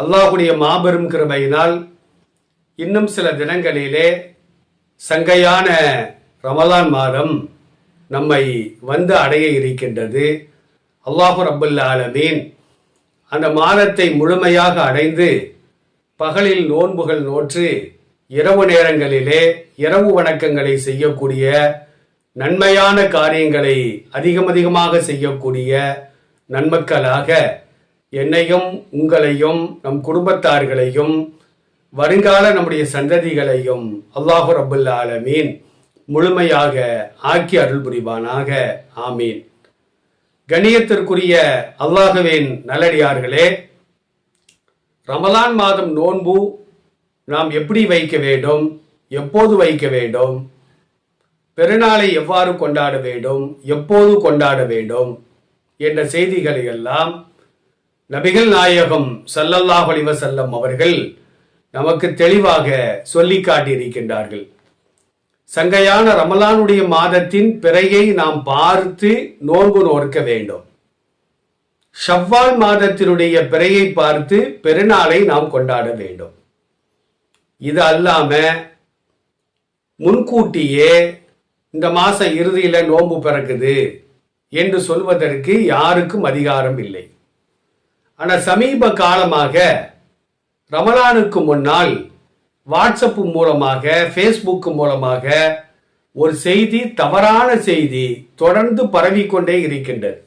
அல்லாஹுடைய மாபெரும் கிருபையினால் இன்னும் சில தினங்களிலே சங்கையான ரமலான் மாதம் நம்மை வந்து அடைய இருக்கின்றது. அல்லாஹு ரபுல்ல ஆலமீன் அந்த மாதத்தை முழுமையாக அடைந்து பகலில் நோன்புகள் நோற்று இரவு நேரங்களிலே இரவு வணக்கங்களை செய்யக்கூடிய நன்மையான காரியங்களை அதிகம் அதிகமாக செய்யக்கூடிய நன்மக்களாக என்னையும் உங்களையும் நம் குடும்பத்தார்களையும் வருங்கால நம்முடைய சந்ததிகளையும் அல்லாஹு ரபுல்ல ஆலமீன் முழுமையாக ஆக்கி அருள் புரிவானாக. ஆமீன். கணியத்திற்குரிய அல்லாஹுவின் நல்லடியார்களே ரமலான் மாதம் நோன்பு நாம் எப்படி வைக்க வேண்டும்? எப்போது வைக்க வேண்டும்? பெருநாளை எவ்வாறு கொண்டாட வேண்டும்? எப்போது கொண்டாட வேண்டும்? என்ற செய்திகளை எல்லாம் நபிகள் நாயகம் சல்லல்லாஹ் அலைஹி செல்லம் அவர்கள் நமக்கு தெளிவாக சொல்லி காட்டியிருக்கின்றார்கள். சங்கையான ரமலானுடைய மாதத்தின் பிறையை நாம் பார்த்து நோன்பு நோற்க வேண்டும். ஷவ்வால் மாதத்தினுடைய பிறையை பார்த்து பெருநாளை நாம் கொண்டாட வேண்டும். இது அல்லாம முன்கூட்டியே இந்த மாச இறுதியில் நோன்பு பிறக்குது என்று சொல்வதற்கு யாருக்கும் அதிகாரம் இல்லை. ஆனால் சமீப காலமாக ரமலானுக்கு முன்னால் வாட்ஸ்அப் மூலமாக ஃபேஸ்புக் மூலமாக ஒரு செய்தி தவறான செய்தி தொடர்ந்து பரவிக்கொண்டே இருக்கின்றது.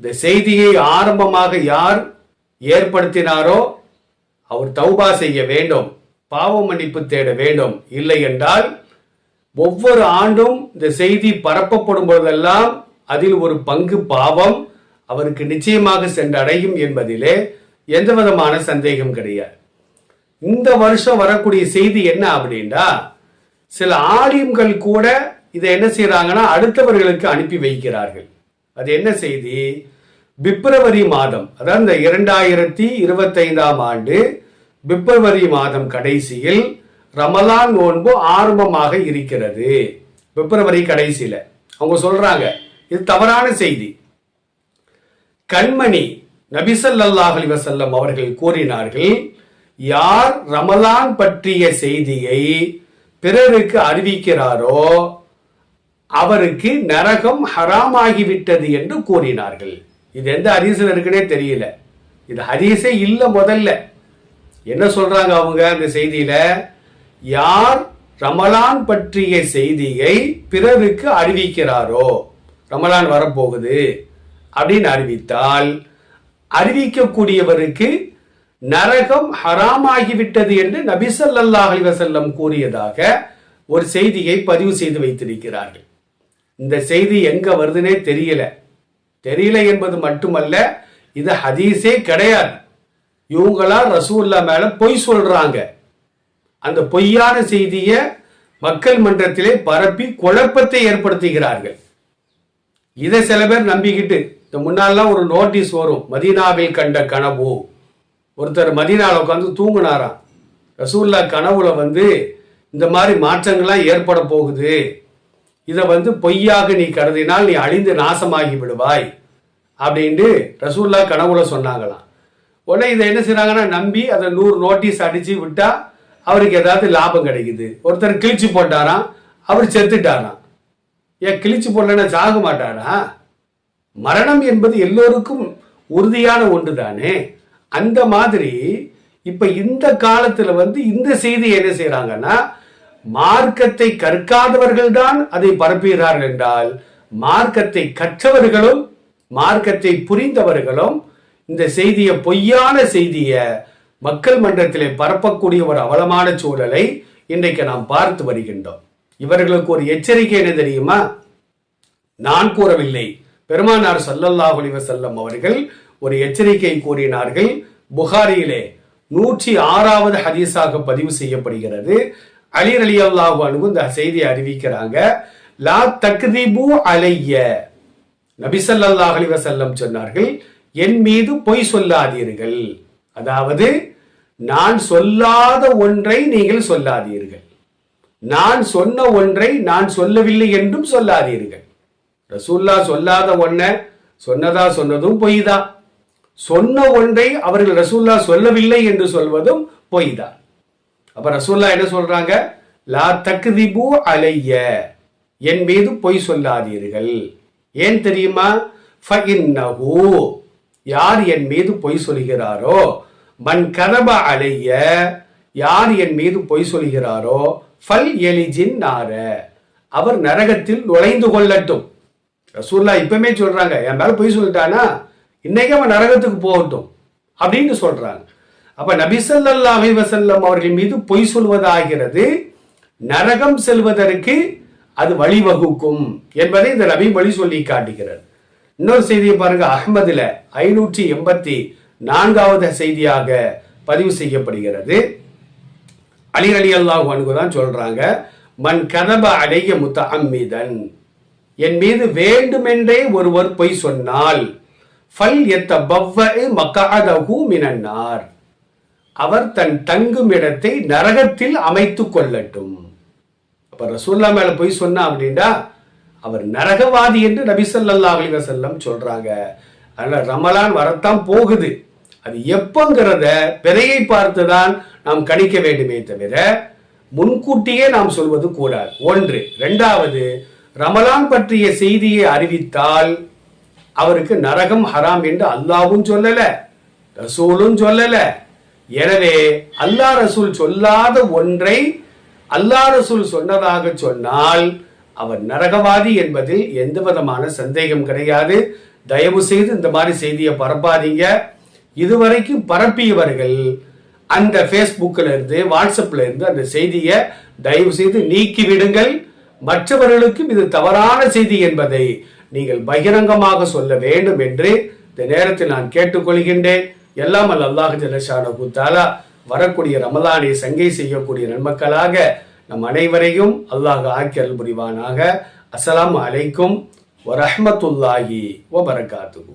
இந்த செய்தியை ஆரம்பமாக யார் ஏற்படுத்தினாரோ அவர் தௌபா செய்ய வேண்டும் பாவ மன்னிப்பு தேட வேண்டும். இல்லை என்றால் ஒவ்வொரு ஆண்டும் இந்த செய்தி பரப்பப்படும் பொழுதெல்லாம் அதில் ஒரு பங்கு பாவம் அவருக்கு நிச்சயமாக சென்றடையும் என்பதிலே எந்த விதமான சந்தேகம் கிடையாது. இந்த வருஷம் வரக்கூடிய செய்தி என்ன அப்படின்னா சில ஆலிம்கள் கூட இதை என்ன செய்யறாங்கன்னா அடுத்தவர்களுக்கு அனுப்பி வைக்கிறார்கள். அது என்ன செய்தி? பிப்ரவரி மாதம் அதாவது இந்த இரண்டாயிரத்தி இருபத்தைந்தாம் ஆண்டு பிப்ரவரி மாதம் கடைசியில் ரமலான் நோன்பு ஆரம்பமாக இருக்கிறது. பிப்ரவரி கடைசியில. அவங்க சொல்றாங்க இது தவறான செய்தி. கண்மணி நபிசல்லாஹலி வசல்லம் அவர்கள் கூறினார்கள் யார் ரமலான் பற்றிய செய்தியை பிறருக்கு அறிவிக்கிறாரோ அவருக்கு நரகம் ஹராமாகிவிட்டது என்று கூறினார்கள். இது எந்த ஹதீஸில் இருக்குன்னே தெரியல. இது ஹதீஸே இல்லை முதல்ல. என்ன சொல்றாங்க அவங்க அந்த செய்தியில? யார் ரமலான் பற்றிய செய்தியை பிறருக்கு அறிவிக்கிறாரோ ரமலான் வரப்போகுது அப்படின்னு அறிவித்தால் அறிவிக்கக்கூடியவருக்கு நரகம் ஹராமாகிவிட்டது என்று நபிசல்லாஹ் அலிவசல்லம் கூறியதாக ஒரு செய்தியை பதிவு செய்து வைத்திருக்கிறார்கள். இந்த செய்தி எங்க வருதுன்னே தெரியல. தெரியல என்பது மட்டுமல்ல இது ஹதீஸே கிடையாது. இவங்களா ரசூல்லா மேல பொய் சொல்றாங்க. அந்த பொய்யான செய்தியை மக்கள் மன்றத்திலே பரப்பி குழப்பத்தை ஏற்படுத்துகிறார்கள். இதை சில பேர் நம்பிக்கிட்டு இந்த முன்னாலாம் ஒரு நோட்டீஸ் வரும். மதீனாவில் கண்ட கனவு. ஒருத்தர் மதீனாவில் உட்காந்து தூங்குனாராம். ரசூல்லா கனவுல வந்து இந்த மாதிரி மாற்றங்கள்லாம் ஏற்பட போகுது. இதை வந்து பொய்யாக நீ கருதினால் நீ அழிந்து நாசமாகி விடுவாய். அப்படின்ட்டு ரசூல்லா கனவுல சொன்னாங்களாம். உடனே இதை என்ன செய்கிறாங்கன்னா நம்பி அதை நூறு நோட்டீஸ் அடிச்சு விட்டா அவருக்கு ஏதாவது லாபம் கிடைக்குது. ஒருத்தர் கிழிச்சு போட்டாராம். அவர் செத்துட்டாராம். ஏன் கிழிச்சு போடலன்னா சாக மாட்டாரா? மரணம் என்பது எல்லோருக்கும் உறுதியான ஒன்று தானே அந்த மாதிரி இப்ப இந்த காலத்துல வந்து இந்த செய்தி என்ன செய்யறாங்கன்னா மார்க்கத்தை கற்காதவர்கள் தான் அதை பரப்புகிறார்கள் என்றால் மார்க்கத்தை கற்றவர்களும் மார்க்கத்தை புரிந்தவர்களும் இந்த செய்தியை பொய்யான செய்தியை மக்கள் மன்றத்திலே பரப்பக்கூடிய ஒரு அவலமான சூழலை இன்றைக்கு நாம் பார்த்து வருகின்றோம். இவர்களுக்கு ஒரு எச்சரிக்கை என்ன தெரியுமா? நான் கூறவில்லை. பெருமானார் ஸல்லல்லாஹு செல்லம் அவர்கள் ஒரு எச்சரிக்கை கூறினார்கள். புகாரியிலே நூற்றி ஆறாவது ஹதீஸாக பதிவு செய்யப்படுகிறது. அலி அலி அல்லாஹு அனுகு இந்த செய்தியை அறிவிக்கிறாங்க. லா தக்திபு அலைய. நபிசல்லாஹ் அலி வசல்லம் சொன்னார்கள் என் மீது பொய் சொல்லாதீர்கள். அதாவது நான் சொல்லாத ஒன்றை நீங்கள் சொல்லாதீர்கள். நான் சொன்ன ஒன்றை நான் சொல்லவில்லை என்றும் சொல்லாதீர்கள். ரசூல்லா சொல்லாத ஒன்ன சொன்னதா சொன்னதும் பொய் தான் சொன்ன ஒன்றை அவர்கள் ரசூல்லா சொல்லவில்லை என்று சொல்வதும் பொய் தான் அப்ப ரசூல்லா என்ன சொல்றாங்க? லா தக்திபு அலைய. என் மீது பொய் சொல்லாதீர்கள். ஏன் தெரியுமா? யார் என் மீது பொய் சொல்கிறாரோ? மண் கதப அலைய. யார் என் மீது பொய் சொல்கிறாரோ? ஃபல் எலிஜின் நார. அவர் நரகத்தில் நுழைந்து கொள்ளட்டும். ரசூல்லா இப்பவுமே சொல்றாங்க என் மேல பொய் சொல்லிட்டானா இன்னைக்கு அவன் நரகத்துக்கு போகட்டும் அப்படின்னு சொல்றாங்க. அப்ப நபிசல்லா அலிவசல்லம் அவர்கள் மீது பொய் சொல்வதாகிறது நரகம் செல்வதற்கு அது வழிவகுக்கும் என்பதை இந்த நபி வழி சொல்லி காட்டுகிறார். இன்னொரு செய்தியை பாருங்க அகமதுல ஐநூற்றி எண்பத்தி நான்காவது செய்தியாக பதிவு செய்யப்படுகிறது. அலி அலி அல்லாஹ் தான் சொல்றாங்க மண் கதப அடைய முத்த அம்மிதன் என் மீது வேண்டுமென்றே ஒருவர் பொய் சொன்னால் ஃபல் எத்த பவ்வ மக்காதஹு மினன்னார். அவர் தன் தங்கும் இடத்தை நரகத்தில் அமைத்துக் கொள்ளட்டும். அப்ப ரசூல்லா மேல பொய் சொன்னா அப்படின்னா அவர் நரகவாதி என்று நபி ஸல்லல்லாஹு அலைஹி வஸல்லம் சொல்றாங்க. அதனால ரமலான் வரத்தான் போகுது. அது எப்பங்கிறத பிறையை பார்த்துதான் நாம் கணிக்க வேண்டுமே தவிர முன்கூட்டியே நாம் சொல்வது கூடாது. ஒன்று. இரண்டாவது ரமலான் பற்றிய செய்தியை அறிவித்தால் அவருக்கு நரகம் ஹராம் என்று அல்லாவும் சொல்லல ரசூலும் சொல்லல. எனவே அல்லாஹ் ரசூல் சொல்லாத ஒன்றை அல்லாஹ் ரசூல் சொன்னதாக சொன்னால் அவர் நரகவாதி என்பதில் எந்த விதமான சந்தேகம் கிடையாது. தயவு செய்து இந்த மாதிரி செய்தியை பரப்பாதீங்க. இதுவரைக்கும் பரப்பியவர்கள் அந்த ஃபேஸ்புக்கில் இருந்து வாட்ஸ்அப்பில் இருந்து அந்த செய்தியை தயவு செய்து நீக்கிவிடுங்கள். விடுங்கள் மற்றவர்களுக்கும் இது தவறான செய்தி என்பதை நீங்கள் பகிரங்கமாக சொல்ல வேண்டும் என்று இந்த நேரத்தில் நான் கேட்டுக்கொள்கின்றேன். எல்லாம் அல்ல அல்லாஹ் ஜலஷானு குத்தாலா வரக்கூடிய ரமலானை சங்கை செய்யக்கூடிய நன்மக்களாக நம் அனைவரையும் அல்லாஹ் ஆக்கியல் புரிவானாக. அஸ்லாம் அலைக்கும் வரஹ்மத்துல்லாஹி வபரகாத்துஹு.